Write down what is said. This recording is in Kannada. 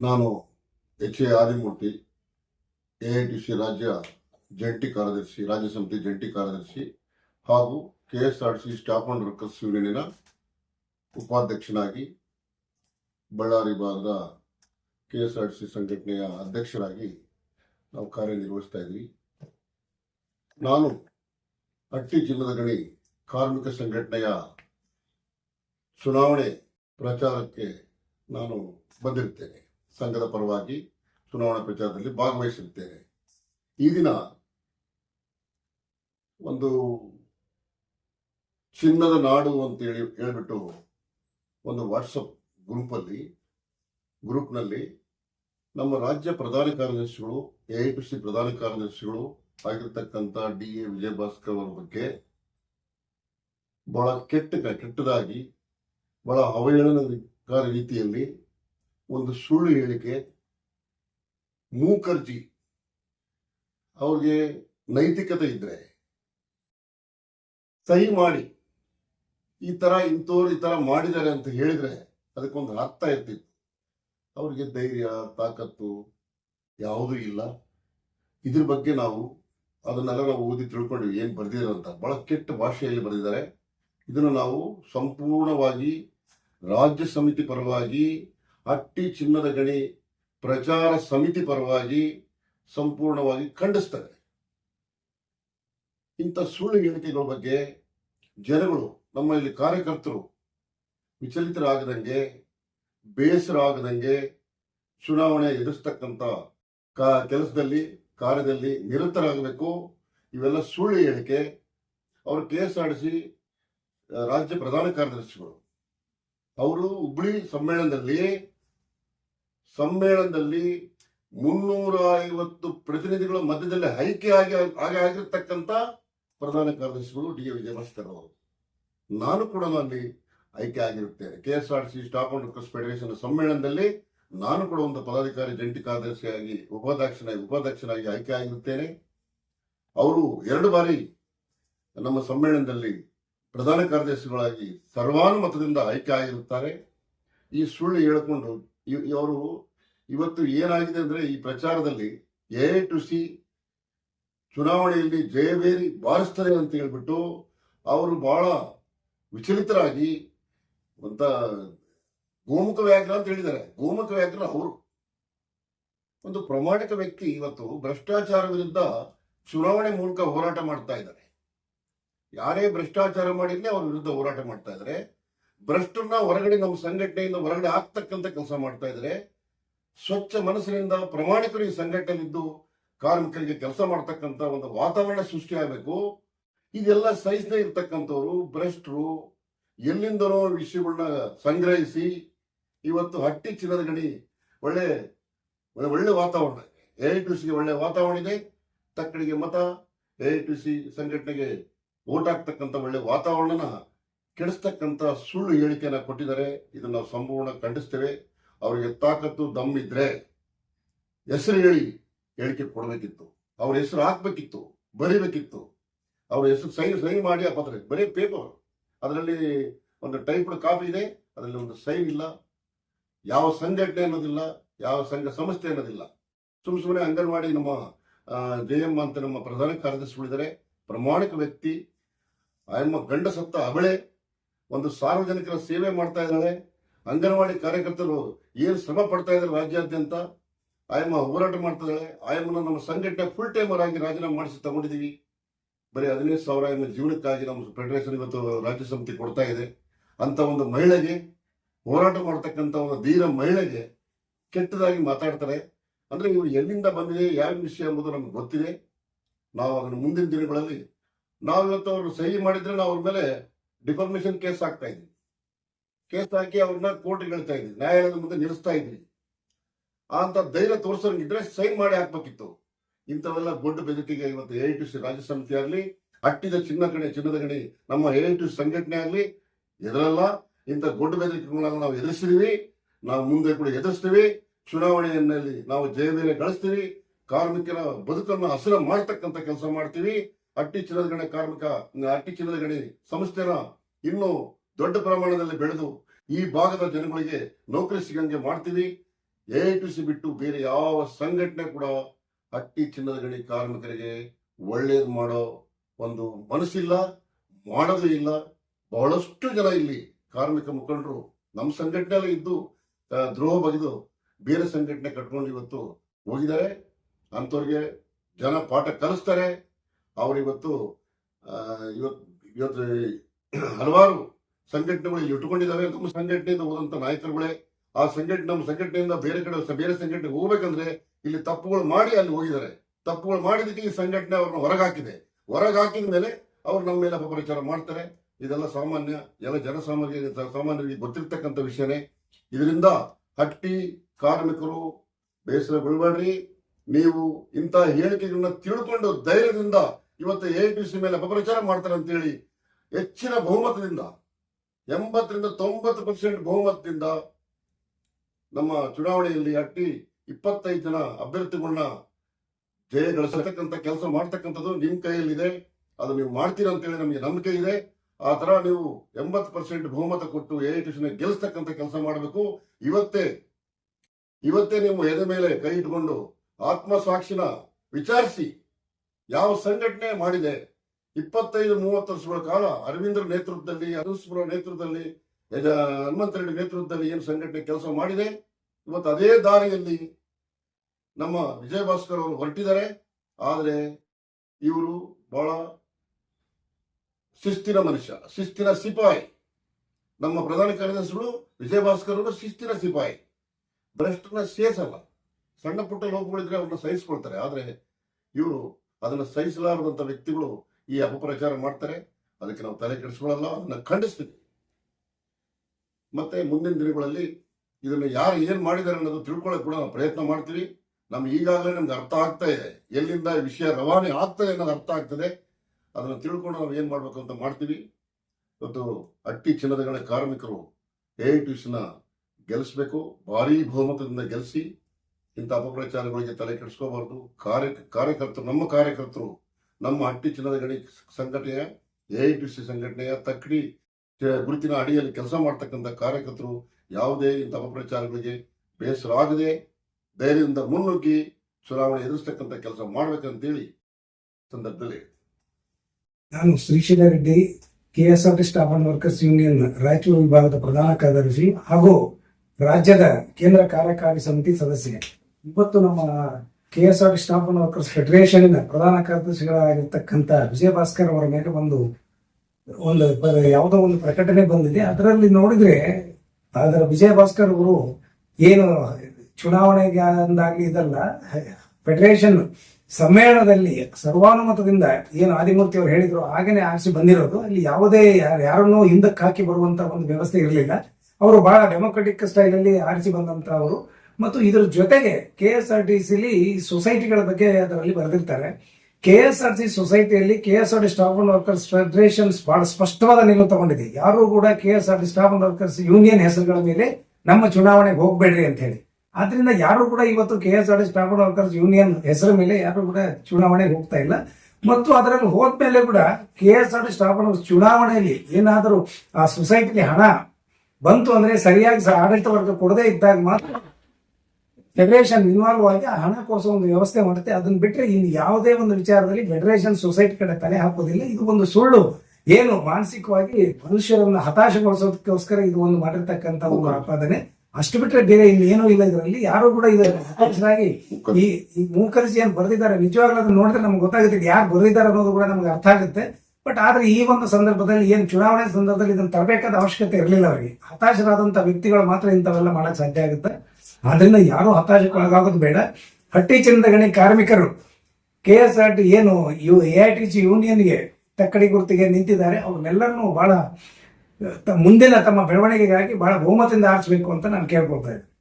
ನಾನು H A Adimurthy A I T C ರಾಜ್ಯ ಜಂಟಿ ಕಾರ್ಯದರ್ಶಿ, ರಾಜ್ಯ ಸಮಿತಿ ಜಂಟಿ ಕಾರ್ಯದರ್ಶಿ ಹಾಗೂ K S R C staff and workers ಯೂನಿಯನಿನ ಉಪಾಧ್ಯಕ್ಷನಾಗಿ ಬಳ್ಳಾರಿ ಭಾಗದ ಕೆ ಎಸ್ ಆರ್ ಸಿ ಸಂಘಟನೆಯ ಅಧ್ಯಕ್ಷರಾಗಿ ನಾವು ಕಾರ್ಯನಿರ್ವಹಿಸ್ತಾ ಇದ್ವಿ. ನಾನು ಹಟ್ಟಿ ಜಿಲ್ಲದ ಗಣಿ ಕಾರ್ಮಿಕ ಸಂಘಟನೆಯ ಚುನಾವಣೆ ಪ್ರಚಾರಕ್ಕೆ ನಾನು ಬಂದಿರುತ್ತೇನೆ. ಸಂಘದ ಪರವಾಗಿ ಚುನಾವಣಾ ಪ್ರಚಾರದಲ್ಲಿ ಭಾಗವಹಿಸಿರುತ್ತೇನೆ ಈ ದಿನ ಒಂದು ಚಿನ್ನದ ನಾಡು ಅಂತೇಳಿ ಹೇಳ್ಬಿಟ್ಟು ಒಂದು ವಾಟ್ಸಪ್ ಗ್ರೂಪಲ್ಲಿ, ಗ್ರೂಪ್ನಲ್ಲಿ ನಮ್ಮ ರಾಜ್ಯ ಪ್ರಧಾನ ಕಾರ್ಯದರ್ಶಿಗಳು ಎ ಐ ಪಿ ಸಿ ಪ್ರಧಾನ ಕಾರ್ಯದರ್ಶಿಗಳು ಆಗಿರ್ತಕ್ಕಂಥ ಡಿ ಎ ವಿಜಯಭಾಸ್ಕರ್ ಅವರ ಬಗ್ಗೆ ಬಹಳ ಕೆಟ್ಟ, ಕೆಟ್ಟದಾಗಿ ಬಹಳ ಅವಹೇಳನಕಾರಿ ರೀತಿಯಲ್ಲಿ ಒಂದು ಸುಳ್ಳು ಹೇಳಿಕೆ, ಮೂಕರ್ಜಿ, ಅವ್ರಿಗೆ ನೈತಿಕತೆ ಇದ್ರೆ ಸಹಿ ಮಾಡಿ, ಈ ತರ ಇಂಥವ್ರು ಈ ತರ ಮಾಡಿದ್ದಾರೆ ಅಂತ ಹೇಳಿದ್ರೆ ಅದಕ್ಕೊಂದು ಅರ್ಥ ಇರ್ತಿತ್ತು. ಅವ್ರಿಗೆ ಧೈರ್ಯ, ತಾಕತ್ತು ಯಾವುದೂ ಇಲ್ಲ. ಇದ್ರ ಬಗ್ಗೆ ನಾವು ಅದನ್ನೆಲ್ಲ ನಾವು ಓದಿ ತಿಳ್ಕೊಂಡ್ವಿ ಏನ್ ಬರ್ದಿದ್ರು ಅಂತ ಬಹಳ ಕೆಟ್ಟ ಭಾಷೆಯಲ್ಲಿ ಬರೆದಿದ್ದಾರೆ. ಇದನ್ನು ನಾವು ಸಂಪೂರ್ಣವಾಗಿ ರಾಜ್ಯ ಸಮಿತಿ ಪರವಾಗಿ ಹಟ್ಟಿ ಚಿನ್ನದ ಗಣಿ ಪ್ರಚಾರ ಸಮಿತಿ ಪರವಾಗಿ ಸಂಪೂರ್ಣವಾಗಿ ಖಂಡಿಸ್ತಾರೆ ಇಂಥ ಸುಳ್ಳು ಹೇಳಿಕೆಗಳ ಬಗ್ಗೆ ಜನಗಳು ನಮ್ಮ ಇಲ್ಲಿ ಕಾರ್ಯಕರ್ತರು ವಿಚಲಿತರಾಗದಂಗೆ ಬೇಸರ ಆಗದಂಗೆ ಚುನಾವಣೆ ಎದುರಿಸ್ತಕ್ಕಂಥ ಕಾ, ಕೆಲಸದಲ್ಲಿ, ಕಾರ್ಯದಲ್ಲಿ ನಿರತರಾಗಬೇಕು. ಇವೆಲ್ಲ ಸುಳ್ಳು ಹೇಳಿಕೆ. ಅವರು ಕೆ ಎಸ್ ಆರ್ ರಾಜ್ಯ ಪ್ರಧಾನ ಕಾರ್ಯದರ್ಶಿಗಳು, ಅವರು ಹುಬ್ಳಿ ಸಮ್ಮೇಳನದಲ್ಲಿ ಸಮ್ಮೇಳನದಲ್ಲಿ ಮುನ್ನೂರ ಐವತ್ತು ಪ್ರತಿನಿಧಿಗಳ ಮಧ್ಯದಲ್ಲಿ ಆಯ್ಕೆ ಆಗಿ ಆಗಿ ಆಗಿರ್ತಕ್ಕಂಥ ಪ್ರಧಾನ ಕಾರ್ಯದರ್ಶಿಗಳು ಡಿ ಎ ವಿಜಯಭಾಸ್ಕರ್ ಅವರು. ನಾನು ಕೂಡ ಅಲ್ಲಿ ಆಯ್ಕೆ ಆಗಿರುತ್ತೇನೆ. K S R C staff and workers federation ಸಮ್ಮೇಳನದಲ್ಲಿ ನಾನು ಕೂಡ ಒಂದು ಪದಾಧಿಕಾರಿ, ಜಂಟಿ ಕಾರ್ಯದರ್ಶಿಯಾಗಿ, ಉಪಾಧ್ಯಕ್ಷನಾಗಿ ಉಪಾಧ್ಯಕ್ಷನಾಗಿ ಆಯ್ಕೆ ಆಗಿರುತ್ತೇನೆ. ಅವರು ಎರಡು ಬಾರಿ ನಮ್ಮ ಸಮ್ಮೇಳನದಲ್ಲಿ ಪ್ರಧಾನ ಕಾರ್ಯದರ್ಶಿಗಳಾಗಿ ಸರ್ವಾನುಮತದಿಂದ ಆಯ್ಕೆ ಆಗಿರುತ್ತಾರೆ. ಈ ಸುಳ್ಳು ಹೇಳಿಕೊಂಡು ಇ- ಅವರು ಇವತ್ತು ಏನಾಗಿದೆ ಅಂದ್ರೆ ಈ ಪ್ರಚಾರದಲ್ಲಿ ಎ ಟು ಸಿ ಚುನಾವಣೆಯಲ್ಲಿ ಜಯಬೇರಿ ಬಾರಿಸ್ತಾರೆ ಅಂತ ಹೇಳ್ಬಿಟ್ಟು ಅವರು ಬಹಳ ವಿಚಲಿತರಾಗಿ ಅಂತ ಗೋಮುಖ ವ್ಯಾಘ್ರ ಅಂತ ಹೇಳಿದ್ದಾರೆ. ಗೋಮುಖ ವ್ಯಾಘ್ರ ಅವರು. ಒಂದು ಪ್ರಾಮಾಣಿಕ ವ್ಯಕ್ತಿ ಇವತ್ತು ಭ್ರಷ್ಟಾಚಾರ ವಿರುದ್ಧ ಚುನಾವಣೆ ಮೂಲಕ ಹೋರಾಟ ಮಾಡ್ತಾ ಇದ್ದಾರೆ. ಯಾರೇ ಭ್ರಷ್ಟಾಚಾರ ಮಾಡಿದ್ರೆ ಅವ್ರ ವಿರುದ್ಧ ಹೋರಾಟ ಮಾಡ್ತಾ ಇದ್ದಾರೆ. ಭ್ರಷ್ಟರನ್ನ ಹೊರಗಡೆ ನಮ್ಮ ಸಂಘಟನೆಯಿಂದ ಹೊರಗಡೆ ಆಗ್ತಕ್ಕಂಥ ಕೆಲಸ ಮಾಡ್ತಾ ಇದ್ದಾರೆ ಸ್ವಚ್ಛ ಮನಸ್ಸಿನಿಂದ ಪ್ರಾಮಾಣಿಕರು ಈ ಸಂಘಟನೆಯಲ್ಲಿದ್ದು ಕಾರ್ಮಿಕರಿಗೆ ಕೆಲಸ ಮಾಡ್ತಕ್ಕಂಥ ಒಂದು ವಾತಾವರಣ ಸೃಷ್ಟಿಯಾಗಬೇಕು ಇದೆಲ್ಲ ಸಹಿಸದೇ ಇರ್ತಕ್ಕಂಥವ್ರು, ಭ್ರಷ್ಟರು, ಎಲ್ಲಿಂದನೋ ವಿಷಯಗಳನ್ನ ಸಂಗ್ರಹಿಸಿ ಇವತ್ತು ಹಟ್ಟಿ ಚಿನ್ನದ ಗಣಿ ಒಳ್ಳೆ ಒಳ್ಳೆ ವಾತಾವರಣ. ಎ ಟಿ ಸಿಗೆ ಒಳ್ಳೆ ವಾತಾವರಣ ಇದೆ. ತಕ್ಕಡಿಗೆ ಮತ, ಎ ಟಿ ಸಿ ಸಂಘಟನೆಗೆ ಓಟ್ ಹಾಕ್ತಕ್ಕಂಥ ಒಳ್ಳೆ ವಾತಾವರಣನ ಕೆಡಿಸ್ತಕ್ಕಂಥ ಸುಳ್ಳು ಹೇಳಿಕೆಯನ್ನು ಕೊಟ್ಟಿದ್ದಾರೆ, ಇದನ್ನು ನಾವು ಸಂಪೂರ್ಣ ಖಂಡಿಸ್ತೇವೆ. ಅವರಿಗೆ ತಾಕತ್ತು, ದಮ್ ಇದ್ರೆ ಹೆಸರು ಹೇಳಿ ಹೇಳಿಕೆ ಕೊಡಬೇಕಿತ್ತು. ಅವ್ರ ಹೆಸರು ಹಾಕ್ಬೇಕಿತ್ತು, ಬರೀಬೇಕಿತ್ತು. ಅವ್ರ ಹೆಸರು ಸೈನ್ ಸೈನ್ ಮಾಡಿ ಆ ಪತ್ರ, ಬರೀ ಪೇಪರ್ ಅದರಲ್ಲಿ ಒಂದು ಟೈಪ್ಡ್ ಕಾಪಿ ಇದೆ, ಅದರಲ್ಲಿ ಒಂದು ಸೈನ್ ಇಲ್ಲ. ಯಾವ ಸಂಘಟನೆ ಅನ್ನೋದಿಲ್ಲ, ಯಾವ ಸಂಘ ಸಂಸ್ಥೆ ಅನ್ನೋದಿಲ್ಲ. ಸುಮ್ ಸುಮ್ಮನೆ ಅಂಗನವಾಡಿ ನಮ್ಮ ಜಯಮ್ಮ ಅಂತ ನಮ್ಮ ಪ್ರಧಾನ ಕಾರ್ಯದರ್ಶಿಗಳಿದ್ದಾರೆ ಪ್ರಾಮಾಣಿಕ ವ್ಯಕ್ತಿ. ಆಯಮ್ಮ ಗಂಡ ಸತ್ತ ಅವಳೆ ಒಂದು ಸಾರ್ವಜನಿಕರ ಸೇವೆ ಮಾಡ್ತಾ ಇದ್ದಾಳೆ ಅಂಗನವಾಡಿ ಕಾರ್ಯಕರ್ತರು ಏನು ಶ್ರಮ ಪಡ್ತಾ ಇದ್ದಾರೆ ರಾಜ್ಯಾದ್ಯಂತ? ಆಯಮ್ಮ ಹೋರಾಟ ಮಾಡ್ತಾ ಇದ್ದಾಳೆ. ಆಯಮ್ಮನ ನಮ್ಮ ಸಂಘಟನೆ ಫುಲ್ ಟೈಮರ್ ಆಗಿ ರಾಜೀನಾಮೆ ಮಾಡಿಸಿ ತಗೊಂಡಿದ್ದೀವಿ. ಬರೀ ಹದಿನೈದು ಸಾವಿರ ಆಯಮ್ಮ ಜೀವನಕ್ಕಾಗಿ ನಮ್ಮ ಫೆಡರೇಷನ್ ಇವತ್ತು ರಾಜ್ಯ ಸಮಿತಿ ಕೊಡ್ತಾ ಇದೆ. ಅಂತ ಒಂದು ಮಹಿಳೆಗೆ, ಹೋರಾಟ ಮಾಡ್ತಕ್ಕಂಥ ಒಂದು ಧೀರ ಮಹಿಳೆಗೆ ಕೆಟ್ಟದಾಗಿ ಮಾತಾಡ್ತಾರೆ. ಅಂದ್ರೆ ಇವರು ಎಲ್ಲಿಂದ ಬಂದಿದೆ ಯಾವ ವಿಷಯ ಎಂಬುದು ನಮ್ಗೆ ಗೊತ್ತಿದೆ. ನಾವು ಅದನ್ನು ಮುಂದಿನ ದಿನಗಳಲ್ಲಿ, ನಾವು ಇವತ್ತು ಅವರು ಸಹಿ ಮಾಡಿದ್ರೆ ನಾವು ಅವ್ರ ಮೇಲೆ ಡಿಫಾರ್ಮೇಶನ್ ಕೇಸ್ ಹಾಕ್ತಾ ಇದ್ರಿ ಕೇಸ್ ಹಾಕಿ ಅವ್ರನ್ನ ಕೋರ್ಟ್ಗೆ ಹೇಳ್ತಾ ಇದ್ರಿ ನ್ಯಾಯಾಲಯದ ಮುಂದೆ ನಿಲ್ಲಿಸ್ತಾ ಇದ್ವಿ ಅಂತ ಧೈರ್ಯ ತೋರಿಸೋಂಗಿದ್ರೆ ಸೈನ್ ಮಾಡಿ ಹಾಕ್ಬೇಕಿತ್ತು. ಇಂಥವೆಲ್ಲ ದೊಡ್ಡ ಬೆದರಿಕೆಗೆ ಇವತ್ತು ಎ ಟಿ ಸಿ ರಾಜ್ಯ ಸಮಿತಿ ಆಗಲಿ, ಹಟ್ಟಿದ ಚಿನ್ನ ಗಣಿ ಚಿನ್ನದ ಗಣಿ ನಮ್ಮ ಎ ಟಿ ಸಂಘಟನೆ ಆಗಲಿ, ಎದುರಲ್ಲ, ಇಂಥ ದೊಡ್ಡ ಬೆದರಿಕೆಗಳನ್ನ ನಾವು ಎದುರಿಸಿದೀವಿ. ನಾವು ಮುಂದೆ ಕೂಡ ಎದುರಿಸ್ತೀವಿ. ಚುನಾವಣೆಯಲ್ಲಿ ನಾವು ಜಯದೇನೆ ಗಳಿಸ್ತೀವಿ. ಕಾರ್ಮಿಕರ ಬದುಕನ್ನು ಹಸಿರ ಮಾಡ್ತಕ್ಕಂಥ ಕೆಲಸ ಮಾಡ್ತೀವಿ. ಹಟ್ಟಿ ಚಿನ್ನದ ಗಣಿ ಕಾರ್ಮಿಕ ಅಟ್ಟಿ ಚಿನ್ನದ ಗಣಿ ಸಂಸ್ಥೆನ ಇನ್ನೂ ದೊಡ್ಡ ಪ್ರಮಾಣದಲ್ಲಿ ಬೆಳೆದು ಈ ಭಾಗದ ಜನಗಳಿಗೆ ನೌಕರಿ ಸಿಗಂಗೆ ಮಾಡ್ತೀವಿ. ಎ ಟು ಸಿ ಬಿಟ್ಟು ಬೇರೆ ಯಾವ ಸಂಘಟನೆ ಕೂಡ ಅಟ್ಟಿ ಚಿನ್ನದ ಗಣಿ ಕಾರ್ಮಿಕರಿಗೆ ಒಳ್ಳೇದು ಮಾಡೋ ಒಂದು ಮನಸ್ಸಿಲ್ಲ, ಮಾಡೋದು ಇಲ್ಲ. ಬಹಳಷ್ಟು ಜನ ಇಲ್ಲಿ ಕಾರ್ಮಿಕ ಮುಖಂಡರು ನಮ್ಮ ಸಂಘಟನೆಯಲ್ಲಿ ಇದ್ದು ದ್ರೋಹ ಬಗೆದು ಬೇರೆ ಸಂಘಟನೆ ಕಟ್ಕೊಂಡು ಇವತ್ತು ಹೋಗಿದ್ದಾರೆ. ಅಂಥವ್ರಿಗೆ ಜನ ಪಾಠ ಕಲಿಸ್ತಾರೆ. ಅವ್ರು ಇವತ್ತು ಇವತ್ತು ಹಲವಾರು ಸಂಘಟನೆಗಳು ಇಲ್ಲಿ ಇಟ್ಕೊಂಡಿದ್ದಾವೆ ನಮ್ಮ ಸಂಘಟನೆಯಿಂದ ಹೋದಂಥ ನಾಯಕರುಗಳೇ, ಆ ಸಂಘಟನೆ, ನಮ್ಮ ಸಂಘಟನೆಯಿಂದ ಬೇರೆ ಕಡೆ, ಬೇರೆ ಸಂಘಟನೆಗೆ ಹೋಗ್ಬೇಕಂದ್ರೆ ಇಲ್ಲಿ ತಪ್ಪುಗಳು ಮಾಡಿ ಅಲ್ಲಿ ಹೋಗಿದ್ದಾರೆ. ತಪ್ಪುಗಳು ಮಾಡಿದಕ್ಕೆ ಈ ಸಂಘಟನೆ ಅವ್ರನ್ನ ಹೊರಗಾಕಿದೆ. ಹೊರಗಾಕಿದ ಮೇಲೆ ಅವ್ರು ನಮ್ಮ ಮೇಲೆ ಅಪಪ್ರಚಾರ ಮಾಡ್ತಾರೆ. ಇದೆಲ್ಲ ಸಾಮಾನ್ಯ, ಎಲ್ಲ ಜನಸಾಮಾನ್ಯ, ಸಾಮಾನ್ಯರಿಗೆ ಗೊತ್ತಿರ್ತಕ್ಕಂಥ ವಿಷಯನೇ. ಇದರಿಂದ ಹಟ್ಟಿ ಕಾರ್ಮಿಕರು ಬೇಸರ ಬೇಸರಗೊಳ್ಬೇಡ್ರಿ. ನೀವು ಇಂತಹ ಹೇಳಿಕೆಗಳನ್ನ ತಿಳ್ಕೊಂಡು ಧೈರ್ಯದಿಂದ ಇವತ್ತು ಎ ಟಿ ಸಿ ಮೇಲೆ ಅಪಪ್ರಚಾರ ಮಾಡ್ತಾರೆ ಅಂತೇಳಿ ಹೆಚ್ಚಿನ ಬಹುಮತದಿಂದ, ಎಂಬತ್ತರಿಂದ ತೊಂಬತ್ತು ಪರ್ಸೆಂಟ್ ಬಹುಮತದಿಂದ ನಮ್ಮ ಚುನಾವಣೆಯಲ್ಲಿ ಅಟ್ಟಿ ಇಪ್ಪತ್ತೈದು ಜನ ಅಭ್ಯರ್ಥಿಗಳನ್ನ ಜಯ ಗಳಿಸತಕ್ಕಂಥ ಕೆಲಸ ಮಾಡ್ತಕ್ಕಂಥದ್ದು ನಿಮ್ಮ ಕೈಯಲ್ಲಿದೆ. ಅದು ನೀವು ಮಾಡ್ತೀರ ಅಂತೇಳಿ ನಮಗೆ ನಂಬಿಕೆ ಇದೆ. ಆ ತರ ನೀವು ಎಂಬತ್ತು ಪರ್ಸೆಂಟ್ ಬಹುಮತ ಕೊಟ್ಟು ಎ ಟಿ ಗೆಲ್ಲಿಸ್ತಕ್ಕಂಥ ಕೆಲಸ ಮಾಡಬೇಕು. ಇವತ್ತೇ ಇವತ್ತೇ ನೀವು ಎದೆ ಮೇಲೆ ಕೈ ಇಟ್ಕೊಂಡು ಆತ್ಮಸಾಕ್ಷಿನ ವಿಚಾರಿಸಿ ಯಾವ ಸಂಘಟನೆ ಮಾಡಿದೆ? ಇಪ್ಪತ್ತೈದು, ಮೂವತ್ತು ವರ್ಷಗಳ ಕಾಲ ಅರವಿಂದ್ರ ನೇತೃತ್ವದಲ್ಲಿ ಅನುಸ್ಪುರ ನೇತೃತ್ವದಲ್ಲಿ ಹನುಮಂತ ರೆಡ್ಡಿ ನೇತೃತ್ವದಲ್ಲಿ ಏನು ಸಂಘಟನೆ ಕೆಲಸ ಮಾಡಿದೆ? ಇವತ್ತು ಅದೇ ದಾರಿಯಲ್ಲಿ ನಮ್ಮ ವಿಜಯ ಭಾಸ್ಕರ್ ಅವರು ಹೊರಟಿದ್ದಾರೆ. ಆದರೆ ಇವರು ಬಹಳ ಶಿಸ್ತಿನ ಮನುಷ್ಯ, ಶಿಸ್ತಿನ ಸಿಪಾಯಿ. ನಮ್ಮ ಪ್ರಧಾನ ಕಾರ್ಯದರ್ಶಿಗಳು ವಿಜಯ ಭಾಸ್ಕರ್ ಅವರು ಶಿಸ್ತಿನ ಸಿಪಾಯಿ. ಭ್ರಷ್ಟನ ಸೇಸಲ್ಲ ಸಣ್ಣ ಪುಟ್ಟ ಲೋಪಗಳಿದ್ರೆ ಅವ್ರನ್ನ ಸಹಿಸ್ಕೊಳ್ತಾರೆ. ಆದರೆ ಇವರು ಅದನ್ನ ಸಹಿಸಲಾರದಂತ ವ್ಯಕ್ತಿಗಳು ಈ ಅಪಪ್ರಚಾರ ಮಾಡ್ತಾರೆ. ಅದಕ್ಕೆ ನಾವು ತಲೆ ಕೆಡಿಸ್ಕೊಳ್ಳಲ್ಲ, ಅದನ್ನು ಖಂಡಿಸ್ತೀವಿ. ಮತ್ತೆ ಮುಂದಿನ ದಿನಗಳಲ್ಲಿ ಇದನ್ನು ಯಾರು ಏನ್ ಮಾಡಿದ್ದಾರೆ ಅನ್ನೋದು ತಿಳ್ಕೊಳ್ಳೋಕೆ ಕೂಡ ನಾವು ಪ್ರಯತ್ನ ಮಾಡ್ತೀವಿ. ನಮ್ಗೆ ಈಗಾಗಲೇ ನಮ್ಗೆ ಅರ್ಥ ಆಗ್ತಾ ಇದೆ. ಎಲ್ಲಿಂದ ವಿಷಯ ರವಾನೆ ಆಗ್ತದೆ ಅನ್ನೋದು ಅರ್ಥ ಆಗ್ತದೆ. ಅದನ್ನು ತಿಳ್ಕೊಂಡು ನಾವು ಏನ್ ಮಾಡ್ಬೇಕು ಅಂತ ಮಾಡ್ತೀವಿ. ಇವತ್ತು ಅಟ್ಟಿ ಚಿನ್ನದಗಳ ಕಾರ್ಮಿಕರು ಎ ನ ಗೆಲ್ಲಿಸ್ಬೇಕು ಭಾರಿ ಬಹುಮತದಿಂದ ಗೆಲ್ಲಿಸಿ ಇಂಥ ಅಪಪ್ರಚಾರಗಳಿಗೆ ತಲೆ ಕೆಡಿಸ್ಕೋಬಾರ್ದು. ಕಾರ್ಯ, ಕಾರ್ಯಕರ್ತರು, ನಮ್ಮ ಕಾರ್ಯಕರ್ತರು, ನಮ್ಮ ಹಟ್ಟಿ ಚಿನ್ನದ ಗಣಿ ಸಂಘಟನೆಯ, ಎ ಸಿ ಸಂಘಟನೆಯ ತಕ್ಕಡಿ ಗುರುತಿನ ಅಡಿಯಲ್ಲಿ ಕೆಲಸ ಮಾಡ್ತಕ್ಕಂಥ ಕಾರ್ಯಕರ್ತರು ಯಾವುದೇ ಇಂಥ ಅಪಪ್ರಚಾರಗಳಿಗೆ ಬೇಸರಾಗದೆ ಧೈರ್ಯದಿಂದ ಮುನ್ನುಗ್ಗಿ ಚುನಾವಣೆ ಎದುರಿಸ್ತಕ್ಕಂಥ ಕೆಲಸ ಮಾಡ್ಬೇಕಂತೇಳಿ ಸಂದರ್ಭದಲ್ಲಿ. ನಾನು Srishaila Reddy KSRT staff and workers union, Raichur ವಿಭಾಗದ ಪ್ರಧಾನ ಕಾರ್ಯದರ್ಶಿ ಹಾಗೂ ರಾಜ್ಯದ ಕೇಂದ್ರ ಕಾರ್ಯಕಾರಿ ಸಮಿತಿ ಸದಸ್ಯ. ಇವತ್ತು ನಮ್ಮ K S R staff workers federation ಪ್ರಧಾನ ಕಾರ್ಯದರ್ಶಿಗಳಾಗಿರ್ತಕ್ಕಂಥ ವಿಜಯ ಭಾಸ್ಕರ್ ಅವರ ಮೇಲೆ ಒಂದು ಒಂದು ಯಾವುದೋ ಒಂದು ಪ್ರಕಟಣೆ ಬಂದಿದೆ. ಅದರಲ್ಲಿ ನೋಡಿದ್ರೆ ಅದರ ವಿಜಯ ಭಾಸ್ಕರ್ ಅವರು ಏನು ಚುನಾವಣೆಗೆ ಅಂದಾಗಲಿ ಇದಲ್ಲ ಫೆಡರೇಷನ್ ಸಮ್ಮೇಳನದಲ್ಲಿ ಸರ್ವಾನುಮತದಿಂದ ಏನು ಆದಿಮೂರ್ತಿ ಅವರು ಹೇಳಿದ್ರು, ಹಾಗೇನೆ ಆರಿಸಿ ಬಂದಿರೋದು. ಅಲ್ಲಿ ಯಾವುದೇ ಯಾರನ್ನೂ ಹಿಂದಕ್ಕೆ ಹಾಕಿ ಬರುವಂತ ಒಂದು ವ್ಯವಸ್ಥೆ ಇರಲಿಲ್ಲ. ಅವರು ಬಹಳ ಡೆಮೊಕ್ರೆಟಿಕ್ ಸ್ಟೈಲಲ್ಲಿ ಆರಿಸಿ ಬಂದಂತ ಅವರು. ಮತ್ತು ಇದರ ಜೊತೆಗೆ ಕೆ ಎಸ್ ಆರ್ ಟಿ ಸಿಲಿ ಸೊಸೈಟಿಗಳ ಬಗ್ಗೆ ಅದರಲ್ಲಿ ಬರೆದಿರ್ತಾರೆ. K S R C ಸೊಸೈಟಿಯಲ್ಲಿ K S R T staff and workers federation ಬಹಳ ಸ್ಪಷ್ಟವಾದ ನಿಲುವು ತಗೊಂಡಿದೆ. ಯಾರು ಕೂಡ K S R T staff and workers union ಹೆಸರುಗಳ ಮೇಲೆ ನಮ್ಮ ಚುನಾವಣೆಗೆ ಹೋಗಬೇಡ್ರಿ ಅಂತ ಹೇಳಿ. ಆದ್ರಿಂದ ಯಾರು ಕೂಡ ಇವತ್ತು K S R T staff and workers union ಹೆಸರ ಮೇಲೆ ಯಾರು ಕೂಡ ಚುನಾವಣೆಗೆ ಹೋಗ್ತಾ ಇಲ್ಲ. ಮತ್ತು ಅದರಲ್ಲಿ ಹೋದ್ಮೇಲೆ ಕೂಡ K S R T staff and ಚುನಾವಣೆಯಲ್ಲಿ ಏನಾದರೂ ಆ ಸೊಸೈಟಿಲಿ ಹಣ ಬಂತು ಅಂದ್ರೆ ಸರಿಯಾಗಿ ಆಡಳಿತ ವರ್ಗ ಕೊಡದೇ ಇದ್ದಾಗ ಮಾತ್ರ ಫೆಡರೇಷನ್ ಇನ್ವಾಲ್ವ್ ಆಗಿ ಆ ಹಣಕೋಸ ಒಂದು ವ್ಯವಸ್ಥೆ ಮಾಡುತ್ತೆ. ಅದನ್ನ ಬಿಟ್ರೆ ಇನ್ನು ಯಾವುದೇ ಒಂದು ವಿಚಾರದಲ್ಲಿ ಫೆಡರೇಷನ್ ಸೊಸೈಟಿ ಕಡೆ ತಲೆ ಹಾಕೋದಿಲ್ಲ. ಇದು ಒಂದು ಸುಳ್ಳು. ಏನು? ಮಾನಸಿಕವಾಗಿ ಮನುಷ್ಯರನ್ನ ಹತಾಶಗೊಳಿಸೋದಕ್ಕೋಸ್ಕರ ಇದು ಒಂದು ಮಾಡಿರ್ತಕ್ಕಂಥ ಒಂದು ಆಪಾದನೆ. ಅಷ್ಟು ಬಿಟ್ರೆ ಬೇರೆ ಇನ್ನೇನೂ ಇಲ್ಲ ಇದರಲ್ಲಿ. ಯಾರು ಕೂಡ ಹತಾಶರಾಗಿ ಈ ಮೂಕರ್ಜಿ ಏನ್ ಬರೆದಿದ್ದಾರೆ? ನಿಜವಾಗ್ಲೂ ಅದನ್ನ ನೋಡಿದ್ರೆ ನಮ್ಗೆ ಗೊತ್ತಾಗುತ್ತೆ ಯಾರು ಬರೆದಿದ್ದಾರೆ ಅನ್ನೋದು ಕೂಡ ನಮ್ಗೆ ಅರ್ಥ ಆಗುತ್ತೆ. ಬಟ್ ಆದ್ರೆ ಈ ಒಂದು ಸಂದರ್ಭದಲ್ಲಿ ಏನು ಚುನಾವಣೆ ಸಂದರ್ಭದಲ್ಲಿ ಇದನ್ನು ತರಬೇಕಾದ ಅವಶ್ಯಕತೆ ಇರಲಿಲ್ಲ ಅವರಿಗೆ. ಹತಾಶರಾದಂತಹ ವ್ಯಕ್ತಿಗಳು ಮಾತ್ರ ಇಂಥವೆಲ್ಲ ಮಾಡಕ್ ಸಾಧ್ಯ ಆಗುತ್ತೆ. ಆದ್ರಿಂದ ಯಾರು ಹತಾಶಕ್ಕೊಳಗಾಗೋದು ಬೇಡ. ಹಟ್ಟಿ ಚಂದಗಣಿ ಕಾರ್ಮಿಕರು, ಕೆ ಎಸ್ ಆರ್ ಟಿ ಏನು, U, A I T C, ಯೂನಿಯನ್ಗೆ ತಕ್ಕಡಿ ಗುರುತಿಗೆ ನಿಂತಿದ್ದಾರೆ. ಅವ್ರನ್ನೆಲ್ಲರನ್ನೂ ತ- ಮುಂದಿನ ತಮ್ಮ ಬೆಳವಣಿಗೆಗಾಗಿ ಬಹಳ ಬಹುಮತದಿಂದ ಆರಿಸಬೇಕು ಅಂತ ನಾನು ಕೇಳ್ಕೊಳ್ತಾ ಇದ್ದೀನಿ.